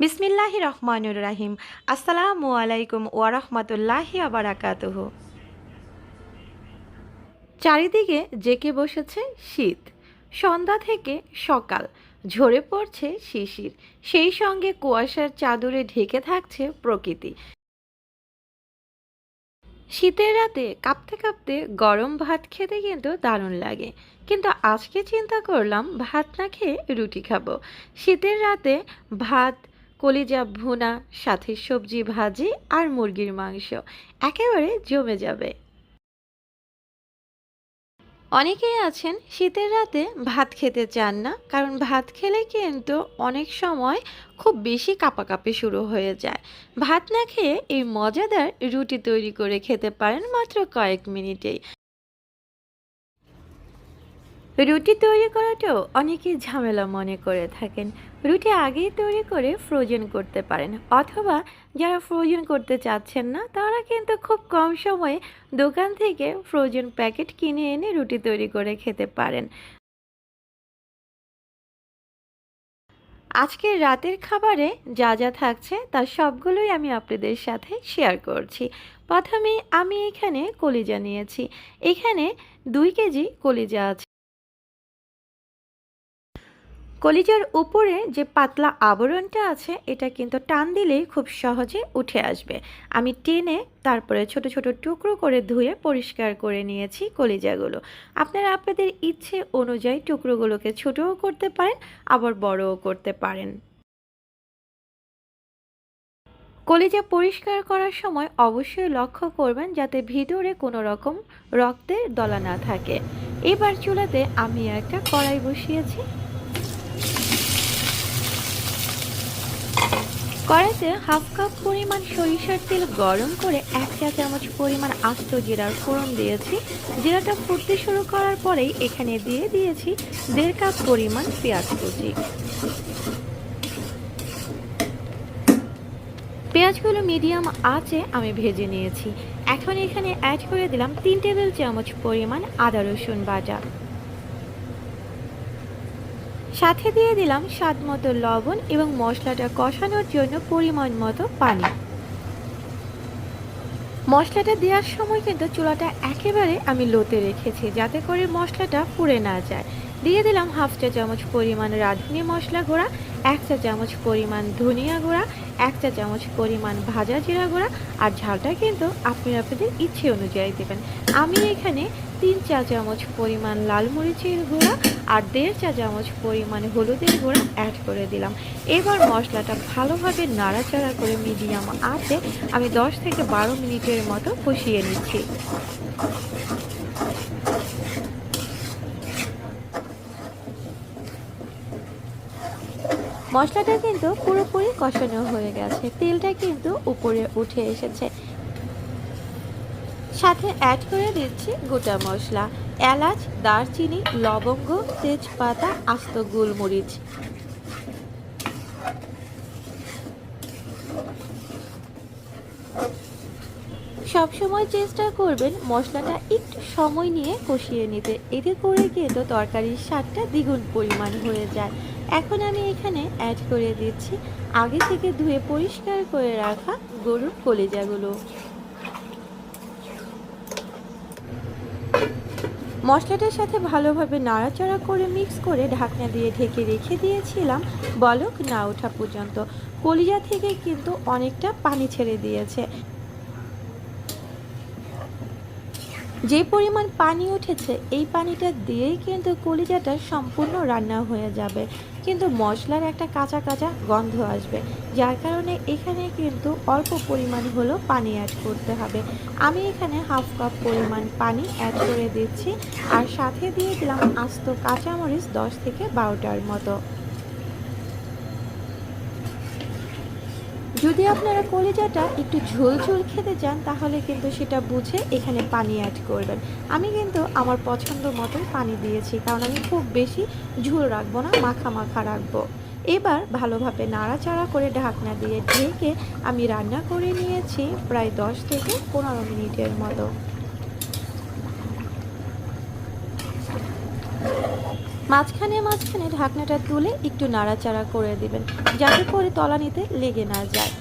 বিসমিল্লাহি রহমানুর রাহিম। আসসালামু আলাইকুম ওয়ারহমতুল্লাহি আবারাকাতুহ চারিদিকে জেকে বসেছে শীত। সন্ধ্যা থেকে সকাল, ঝরে পড়ছে শিশির। সেই সঙ্গে কুয়াশার চাদরে ঢেকে থাকছে প্রকৃতি। শীতের রাতে কাঁপতে কাঁপতে গরম ভাত খেতে কিন্তু দারুণ লাগে। কিন্তু আজকে চিন্তা করলাম ভাত না খেয়ে রুটি খাব। শীতের রাতে ভাত কলিজা ভুনা, সাথে সবজি, ভাজি আর মুরগির মাংস। একেবারে জমে যাবে। অনেকেই আছেন, শীতের রাতে ভাত খেতে চান না, কারণ ভাত খেলে কিন্তু অনেক সময় খুব বেশি কাঁপাকাঁপি শুরু হয়ে যায়। ভাত না খেয়ে এই মজাদার রুটি তৈরি করে খেতে পারেন মাত্র কয়েক মিনিটেই। রুটি তৈরি করাটাও অনেকেই ঝামেলা মনে করে থাকেন। রুটি আগেই তৈরি করে ফ্রোজেন করতে পারেন, অথবা যারা ফ্রোজেন করতে চাচ্ছেন না, তারা কিন্তু খুব কম সময়ে দোকান থেকে ফ্রোজেন প্যাকেট কিনে এনে রুটি তৈরি করে খেতে পারেন। আজকের রাতের খাবারে যা যা থাকছে তার সবগুলোই আমি আপনাদের সাথে শেয়ার করছি। প্রথমে আমি এখানে কলিজা নিয়েছি। এখানে দুই কেজি কলিজা আছে। কলিজার উপরে যে পাতলা আবরণটা আছে, এটা কিন্তু টান দিলেই খুব সহজে উঠে আসবে। আমি টেনে তারপরে ছোট ছোট টুকরো করে ধুয়ে পরিষ্কার করে নিয়েছি কলিজাগুলো। আপনারা আপনাদের ইচ্ছে অনুযায়ী টুকরোগুলোকে ছোটও করতে পারেন, আবার বড়ও করতে পারেন। কলিজা পরিষ্কার করার সময় অবশ্যই লক্ষ্য করবেন যাতে ভিতরে কোনো রকম রক্তের দলা না থাকে। এবার চুলাতে আমি একটা কড়াই বসিয়েছি। কড়াইতে হাফ কাপ পরিমাণ সরিষার তেল গরম করে এক চা চামচ পরিমাণ আস্ত জিরার ফোড়ন দিয়েছি। জিরাটা ফুটতে শুরু করার পরেই এখানে দিয়ে দিয়েছি দেড় কাপ পরিমাণ পেঁয়াজ কুচি। পেঁয়াজগুলো মিডিয়াম আঁচে আমি ভেজে নিয়েছি। এখন এখানে অ্যাড করে দিলাম তিন টেবিল চামচ পরিমাণ আদা রসুন বাটা। সাথে দিয়ে দিলাম স্বাদ মতো লবণ এবং মশলাটা কষানোর জন্য পরিমাণ মতো পানি। মশলাটা দেওয়ার সময় কিন্তু চুলাটা একেবারে আমি লোতে রেখেছি যাতে করে মশলাটা পুড়ে না যায়। দিয়ে দিলাম হাফ চা চামচ পরিমাণ রাঁধুনি মশলা গুঁড়া, এক চা চামচ পরিমাণ ধনিয়া গুঁড়া, এক চা চামচ পরিমাণ ভাজা জিরা গুঁড়া আর ঝালটা কিন্তু আপনি আপনাদের ইচ্ছে অনুযায়ী দেবেন। আমি এখানে তিন চা চামচ পরিমাণ লাল মরিচের গুঁড়া আর দেড় চা চামচ পরিমাণ হলুদের গুঁড়া অ্যাড করে দিলাম। এবার মশলাটা ভালোভাবে নাড়াচাড়া করে মিডিয়াম আছে আমি দশ থেকে বারো মিনিটের মতো কষিয়ে নিচ্ছি। মশলাটা কিন্তু পুরোপুরি কষানো হয়ে গেছে। তেলটা কিন্তু উপরে উঠে এসেছে। সাথে অ্যাড করে দিচ্ছি গোটা মশলা। এলাচ, দারচিনি, লবঙ্গ, তেজপাতা, আস্ত গোলমরিচ। সবসময় চেষ্টা করবেন মশলাটা একটু সময় নিয়ে কষিয়ে নিতে। এতে করে কিন্তু তরকারির স্বাদটা দ্বিগুণ পরিমাণ হয়ে যায়। এখন আমি এখানে অ্যাড করে দিচ্ছি আগে থেকে ধুয়ে পরিষ্কার করে রাখা গরুর কলিজাগুলো। মশলাটার সাথে ভালোভাবে নাড়াচাড়া করে মিক্স করে ঢাকনা দিয়ে ঢেকে রেখে দিয়েছিলাম বলক না ওঠা পর্যন্ত। কলিজা থেকে কিন্তু অনেকটা পানি ছেড়ে দিয়েছে। যে পরিমাণ পানি উঠেছে, এই পানিটা দিয়েই কিন্তু কলিজাটা সম্পূর্ণ রান্না হয়ে যাবে। কিন্তু মশলার একটা কাঁচা কাঁচা গন্ধ আসবে, যার কারণে এখানে কিন্তু অল্প পরিমাণ হলো পানি অ্যাড করতে হবে। আমি এখানে হাফ কাপ পরিমাণ পানি অ্যাড করে দিচ্ছি, আর সাথে দিয়ে দিলাম আস্ত কাঁচামরিচ দশ থেকে বারোটার মতো। যদি আপনারা কলিজাটা একটু ঝোল ঝোল খেতে চান, তাহলে কিন্তু সেটা বুঝে এখানে পানি অ্যাড করবেন। আমি কিন্তু আমার পছন্দ মতন পানি দিয়েছি, কারণ আমি খুব বেশি ঝোল রাখব না, মাখা মাখা রাখব। এবার ভালোভাবে নাড়াচাড়া করে ঢাকনা দিয়ে ঢেকে আমি রান্না করে নিয়েছি প্রায় দশ থেকে পনেরো মিনিটের মতো। মাঝখানে মাঝখানে ঢাকনাটা তুলে একটু নাড়াচাড়া করে দিবেন যাতে করে তলানিতে লেগে না যায়।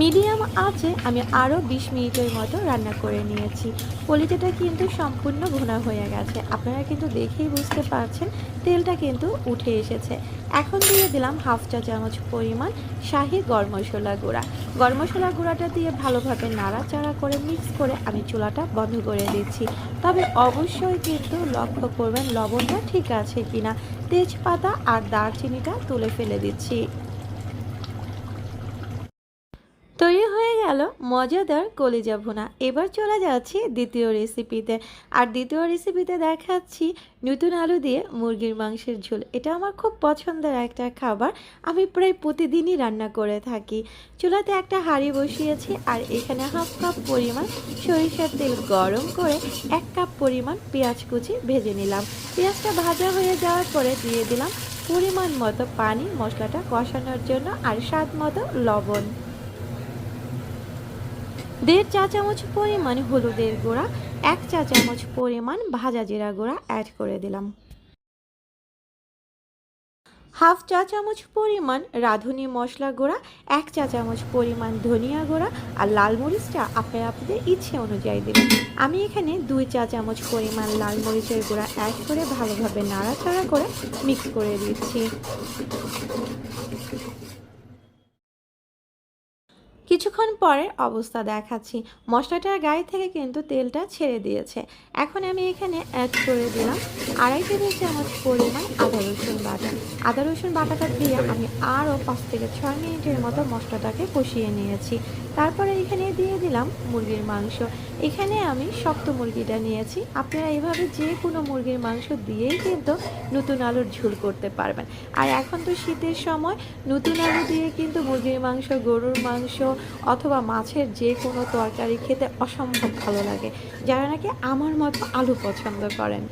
মিডিয়াম আছে, আমি আরও বিশ মিনিটের মতো রান্না করে নিয়েছি। কলিজাটা কিন্তু সম্পূর্ণ ঘোনা হয়ে গেছে। আপনারা কিন্তু দেখেই বুঝতে পারছেন, তেলটা কিন্তু উঠে এসেছে। এখন দিয়ে দিলাম হাফ চা চামচ পরিমাণ শাহি গরম মশলা গুঁড়া। গরম মশলা গুঁড়াটা দিয়ে ভালোভাবে নাড়াচাড়া করে মিক্স করে আমি চুলাটা বন্ধ করে দিচ্ছি। তবে অবশ্যই কিন্তু লক্ষ্য করবেন, লবণটা ঠিক আছে কিনা। তেজপাতা আর দারচিনিটা তুলে ফেলে দিচ্ছি তৈরি হয়ে গেল মজাদার কলিজা ভুনা। এবার চলে যাচ্ছি দ্বিতীয় রেসিপিতে আর দ্বিতীয় রেসিপিতে দেখাচ্ছি নতুন আলু দিয়ে মুরগির মাংসের ঝোল। এটা আমার খুব পছন্দের একটা খাবার। আমি প্রায় প্রতিদিনই রান্না করে থাকি। চুলাতে একটা হাঁড়ি বসিয়েছি আর এখানে হাফ কাপ পরিমাণ সরিষার তেল গরম করে এক কাপ পরিমাণ পেঁয়াজ কুচি ভেজে নিলাম। পেঁয়াজটা ভাজা হয়ে যাওয়ার পরে দিয়ে দিলাম পরিমাণ মতো পানি মশলাটা কষানোর জন্য আর স্বাদ মতো লবণ। দেড় চা চামচ পরিমাণ হলুদের গুঁড়া, এক চা চামচ পরিমাণ ভাজা জিরা গুঁড়া অ্যাড করে দিলাম। হাফ চা চামচ পরিমাণ রাঁধুনি মশলা গুঁড়া, এক চা চামচ পরিমাণ ধনিয়া গুঁড়া আর লাল মরিচটা আপনারা আপনাদের ইচ্ছে অনুযায়ী দেবেন। আমি এখানে দুই চা চামচ পরিমাণ লাল মরিচের গুঁড়া অ্যাড করে ভালোভাবে নাড়াচাড়া করে মিক্স করে দিচ্ছি। কিছুক্ষণ পরে অবস্থা দেখাচ্ছি। মশলাটার গায়ে থেকে কিন্তু তেলটা ছেড়ে দিয়েছে। এখন আমি এখানে অ্যাড করে দিলাম আড়াই টেবিল চামচ পরিমাণ আদা রসুন বাটা। আদা রসুন বাটাটা দিয়ে আমি আরও পাঁচ থেকে ছয় মিনিটের মতো মশলাটাকে কষিয়ে নিয়েছি। তারপরে এখানে দিয়ে দিলাম মুরগির মাংস। এখানে আমি শক্ত মুরগিটা নিয়েছি। আপনারা এভাবে যে কোনো মুরগির মাংস দিয়েই কিন্তু নতুন আলুর ঝুল করতে পারবেন। আর এখন তো শীতের সময়, নতুন আলু দিয়ে কিন্তু মুরগির মাংস, গরুর মাংস অথবা মাছের যে কোনো তরকারি খেতে অসম্ভব ভালো লাগে। যারা নাকি আমার মতো আলু পছন্দ করেন।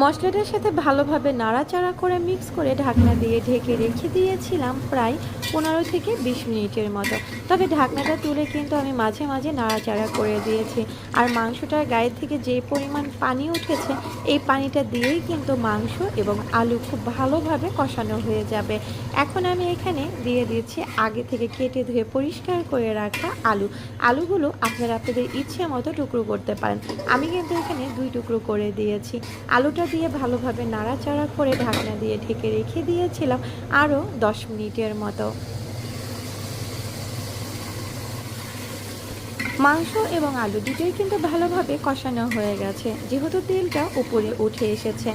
মশলাটার সাথে ভালোভাবে নাড়াচাড়া করে মিক্স করে ঢাকনা দিয়ে ঢেকে রেখে দিয়েছিলাম প্রায় পনেরো থেকে বিশ মিনিটের মতো। তবে ঢাকনাটা তুলে কিন্তু আমি মাঝে মাঝে নাড়াচাড়া করে দিয়েছি। আর মাংসটার গায়ে থেকে যে পরিমাণ পানি উঠেছে, এই পানিটা দিয়েই কিন্তু মাংস এবং আলু খুব ভালোভাবে কষানো হয়ে যাবে। এখন আমি এখানে দিয়ে দিয়েছি আগে থেকে কেটে ধুয়ে পরিষ্কার করে রাখা আলু। আলুগুলো আপনারা আপনাদের ইচ্ছে মতো টুকরো করতে পারেন। আমি কিন্তু এখানে দুই টুকরো করে দিয়েছি। আলুটা দিয়ে ভালোভাবে নাড়াচাড়া করে ঢাকনা দিয়ে ঢেকে রেখে দিয়েছিলাম আরও দশ মিনিটের মতো। মাংস এবং আলু দুটোই কিন্তু ভালোভাবে কষানো হয়ে গেছে। যেহেতু তেলটা উপরে উঠে এসেছে,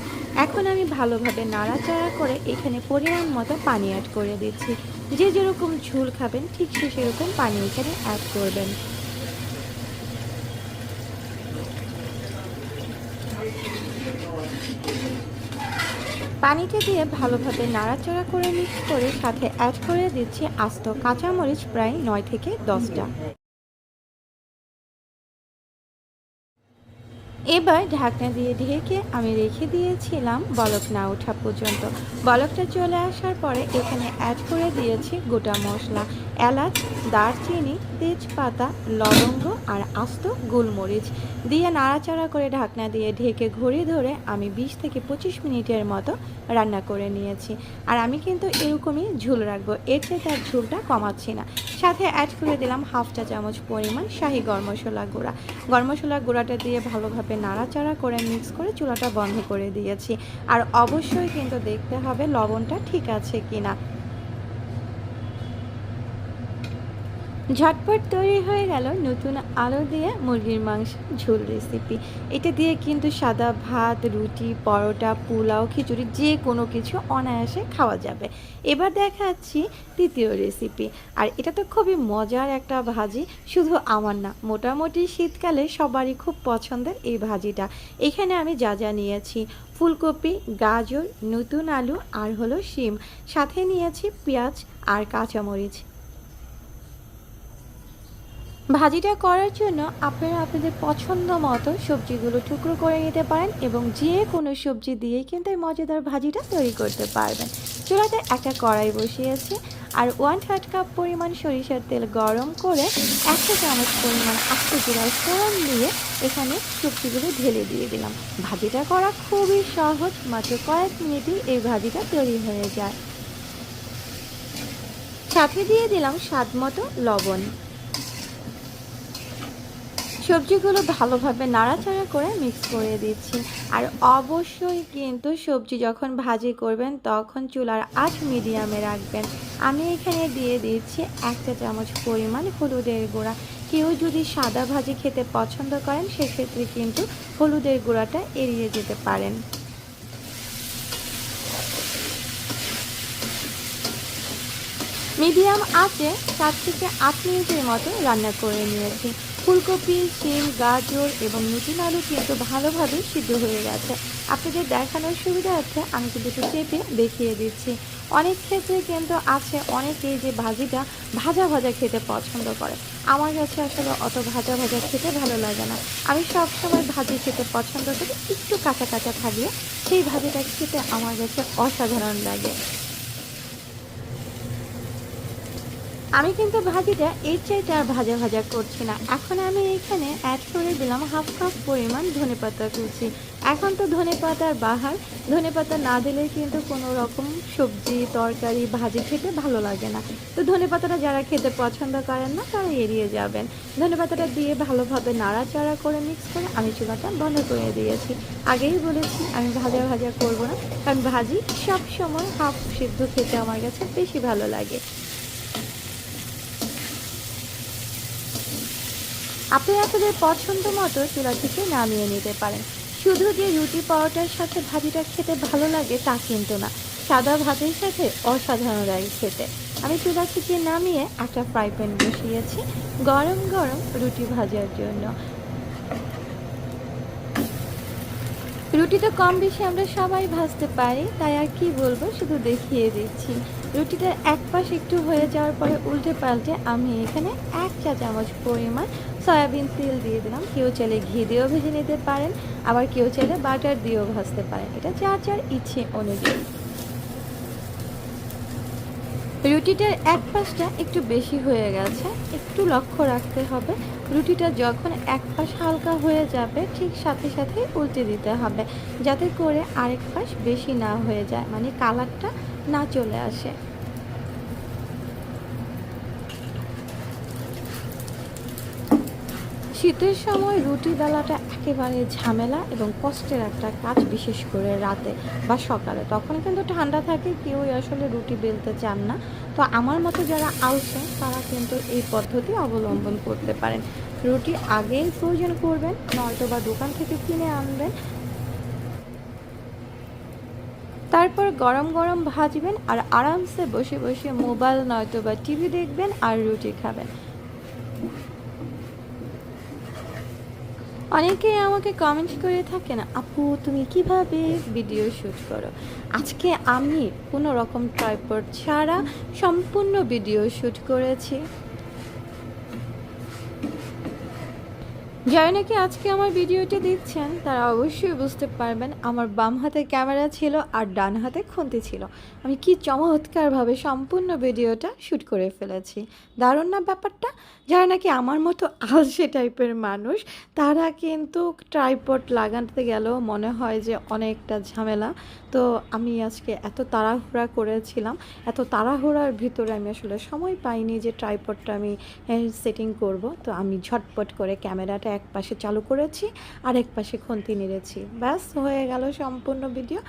এখন আমি ভালোভাবে নাড়াচাড়া করে এখানে পরিমাণ মতো পানি অ্যাড করে দিচ্ছি। যে যেরকম ঝুল খাবেন, ঠিক সে সেরকম পানি এখানে অ্যাড করবেন। পানিটা দিয়ে ভালোভাবে নাড়াচাড়া করে মিক্স করে সাথে অ্যাড করে দিচ্ছি আস্ত কাঁচামরিচ প্রায় নয় থেকে দশটা। এবার ঢাকনা দিয়ে ঢেকে আমি রেখে দিয়েছিলাম বলক না ওঠা পর্যন্ত। বলকটা চলে আসার পরে এখানে অ্যাড করে দিয়েছি গোটা মশলা, এলাচ, দারচিনি, তেজপাতা, লবঙ্গ আর আস্ত গোলমরিচ। দিয়ে নাড়াচাড়া করে ঢাকনা দিয়ে ঢেকে ঘড়ি ধরে আমি বিশ থেকে পঁচিশ মিনিটের মতো রান্না করে নিয়েছি। আর আমি কিন্তু এরকমই ঝুল রাখব, এর চেয়ে তার ঝুলটা কমাচ্ছি না। সাথে অ্যাড করে দিলাম হাফ চা চামচ পরিমাণ শাহি গরম মশলা গুঁড়া। গরম মশলা গুঁড়াটা দিয়ে ভালোভাবে নাড়াচাড়া করে মিক্স করে চুলাটা বন্ধ করে দিয়েছি। আর অবশ্যই কিন্তু দেখতে হবে লবণটা ঠিক আছে কিনা। ঝটপট তৈরি হয়ে গেল নতুন আলু দিয়ে মুরগির মাংস ঝোল রেসিপি এটা দিয়ে কিন্তু সাদা ভাত, রুটি, পরোটা, পোলাও, খিচুড়ি যে কোনো কিছু অনায়াসে খাওয়া যাবে। এবার দেখাচ্ছি তৃতীয় রেসিপি আর এটা তো খুবই মজার একটা ভাজি, শুধু আমার না, মোটামুটি শীতকালে সবারই খুব পছন্দের এই ভাজিটা। এখানে আমি যা যা নিয়েছি, ফুলকপি, গাজর, নতুন আলু, আর হলো শিম। সাথে নিয়েছি পেঁয়াজ আর কাঁচামরিচ। ভাজিটা করার জন্য আপনারা আপনাদের পছন্দ মতো সবজিগুলো টুকরো করে নিতে পারেন এবং যে কোনো সবজি দিয়েই কিন্তু এই মজাদার ভাজিটা তৈরি করতে পারবেন। চুলাতে একটা কড়াই বসিয়েছি আর ওয়ান থার্ড কাপ পরিমাণ সরিষার তেল গরম করে একটা চামচ পরিমাণ আস্ত জিরার ফোড়ন দিয়ে এখানে সবজিগুলো ঢেলে দিয়ে দিলাম। ভাজিটা করা খুবই সহজ, মাত্র কয়েক মিনিটেই এই ভাজিটা তৈরি হয়ে যায়। সাথে দিয়ে দিলাম স্বাদ মতো লবণ। সবজিগুলো ভালোভাবে নাড়াচাড়া করে মিক্স করে দিচ্ছি। আর অবশ্যই কিন্তু সবজি যখন ভাজি করবেন, তখন চুলার আঁচ মিডিয়ামে রাখবেন। আমি এখানে দিয়ে দিচ্ছি একটা চামচ পরিমাণ হলুদের গুঁড়া। কেউ যদি সাদা ভাজি খেতে পছন্দ করেন, সেক্ষেত্রে কিন্তু হলুদের গুঁড়াটা এড়িয়ে যেতে পারেন। মিডিয়াম আঁচে চার থেকে আট মিনিটের মতো রান্না করে নিয়েছি। ফুলকপি শিম গাজর এবং নতুন আলু কিন্তু ভালোভাবে সিদ্ধ হয়ে গেছে। আপনাদের দেখানোর সুবিধা আছে, আমি কিন্তু একটু চেপে দেখিয়ে দিচ্ছি। অনেক ক্ষেত্রে কিন্তু আছে অনেকেই যে ভাজিটা ভাজা ভাজা খেতে পছন্দ করে। আমার কাছে আসলে অত ভাজা ভাজা খেতে ভালো লাগে না। আমি সব সময় ভাজি খেতে পছন্দ করি, একটু কাঁচা কাঁচা থাকলে সেই ভাজিটা খেতে আমার কাছে অসাধারণ লাগে। আমি কিন্তু ভাজিটা এর চাইতে আর ভাজা ভাজা করছি না। এখন আমি এখানে অ্যাড করে দিলাম হাফ কাপ পরিমাণ ধনে পাতা কুচি। এখন তো ধনে পাতার বাহার। ধনে পাতা না দিলে কিন্তু কোনো রকম সবজি, তরকারি, ভাজি খেতে ভালো লাগে না। তো ধনে পাতাটা যারা খেতে পছন্দ করেন না, তারা এড়িয়ে যাবেন। ধনে পাতাটা দিয়ে ভালোভাবে নাড়াচাড়া করে মিক্স করে আমি চুলাটা বন্ধ করে দিয়েছি। আগেই বলেছি আমি ভাজা ভাজা করব না। কারণ ভাজি সব সময় হাফ সিদ্ধ খেতে আমার কাছে বেশি ভালো লাগে। আপনি আপনাদের পছন্দ মতো চুলা থেকে নামিয়ে নিতে পারেন। শুধু যে রুটি পরোটার সাথে ভাজিটা খেতে ভালো লাগে তা কিন্তু না। সাদা ভাতের সাথে অসাধারণ লাগে খেতে। আমি চুলা থেকে নামিয়ে একটা ফ্রাই প্যান বসিয়েছি গরম গরম রুটি ভাজার জন্য। রুটি তো কম বেশি আমরা সবাই ভাজতে পারি, তাই আর কি বলব, শুধু দেখিয়ে দিচ্ছি। রুটিটার এক পাশ একটু হয়ে যাওয়ার পরে উল্টে পাল্টে আমি এখানে এক চা চামচ পরিমাণ সয়াবিন, তেল দিয়ে দিলাম। কেউ চাইলে ঘি দিয়েও ভেজে নিতে পারেন, আবার কেউ চাইলে বাটার দিয়েও ভাজতে পারেন। এটা যার যার ইচ্ছে অনুযায়ী। রুটিটার এক পাশটা একটু বেশি হয়ে গেছে, একটু লক্ষ্য রাখতে হবে। রুটিটা যখন এক পাশ হালকা হয়ে যাবে, ঠিক সাথে সাথে উল্টে দিতে হবে, যাতে করে আরেক পাশ বেশি না হয়ে যায় মানে কালারটা না চলে আসে। শীতের সময় রুটি বেলাটা একেবারে ঝামেলা এবং কষ্টের একটা কাজ, বিশেষ করে রাতে বা সকালে। তখন কিন্তু ঠান্ডা থাকে, কেউই আসলে রুটি বেলতে চান না। তো আমার মতো যারা আলসে, তারা কিন্তু এই পদ্ধতি অবলম্বন করতে পারেন। রুটি আগেই প্রয়োজন করবেন, নয়তো বা দোকান থেকে কিনে আনবেন। তারপর গরম গরম ভাজবেন আর আরামসে বসে বসে মোবাইল নয়তো বা টিভি দেখবেন আর রুটি খাবেন। অনেকে আমাকে কমেন্ট করে থাকে না, আপু, তুমি কীভাবে ভিডিও শ্যুট করো? আজকে আমি কোনো রকম ট্রাইপড ছাড়া সম্পূর্ণ ভিডিও শ্যুট করেছি। যারা নাকি আজকে আমার ভিডিওটি দেখছেন, তারা অবশ্যই বুঝতে পারবেন আমার বাম হাতে ক্যামেরা ছিল আর ডান হাতে খুন্তি ছিল। আমি কি চমৎকারভাবে সম্পূর্ণ ভিডিওটা শ্যুট করে ফেলেছি। দারুণ না ব্যাপারটা? যারা নাকি আমার মতো আলসে টাইপের মানুষ, তারা কিন্তু ট্রাইপড লাগাতে গেলেও মনে হয় যে অনেকটা ঝামেলা। তো আমি আজকে এত তাড়াহুড়া করেছিলাম, এত তাড়াহুড়ার ভিতরে আমি আসলে সময় পাইনি যে ট্রাইপডটা আমি সেটিং করব। তো আমি ঝটপট করে ক্যামেরাটা এক পাশে চালু করেছি আর এক পাশে খুন্তি নেড়েছি। ব্যাস, হয়ে গেল সম্পূর্ণ ভিডিও।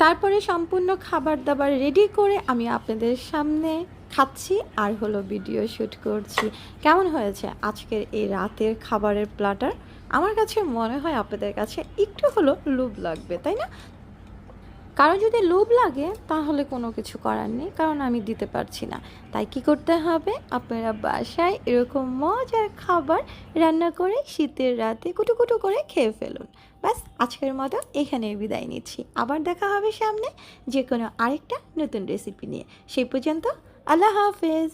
তারপরে সম্পূর্ণ খাবার দাবার রেডি করে আমি আপনাদের সামনে খাচ্ছি আর হলো ভিডিও শ্যুট করছি। কেমন হয়েছে আজকের এই রাতের খাবারের প্লাটার আমার কাছে মনে হয় আপনাদের কাছে একটু হলো লোভ লাগবে, তাই না? কারও যদি লোভ লাগে, তাহলে কোনো কিছু করার নেই, কারণ আমি দিতে পারছি না। তাই কি করতে হবে? আপনারা বাসায় এরকম মজার খাবার রান্না করে শীতের রাতে কুটু কুটু করে খেয়ে ফেলুন। ব্যাস, আজকের মতো এখানে বিদায় নিচ্ছি। আবার দেখা হবে সামনে যে কোনো আরেকটা নতুন রেসিপি নিয়ে। সেই পর্যন্ত আল্লাহ হাফেজ।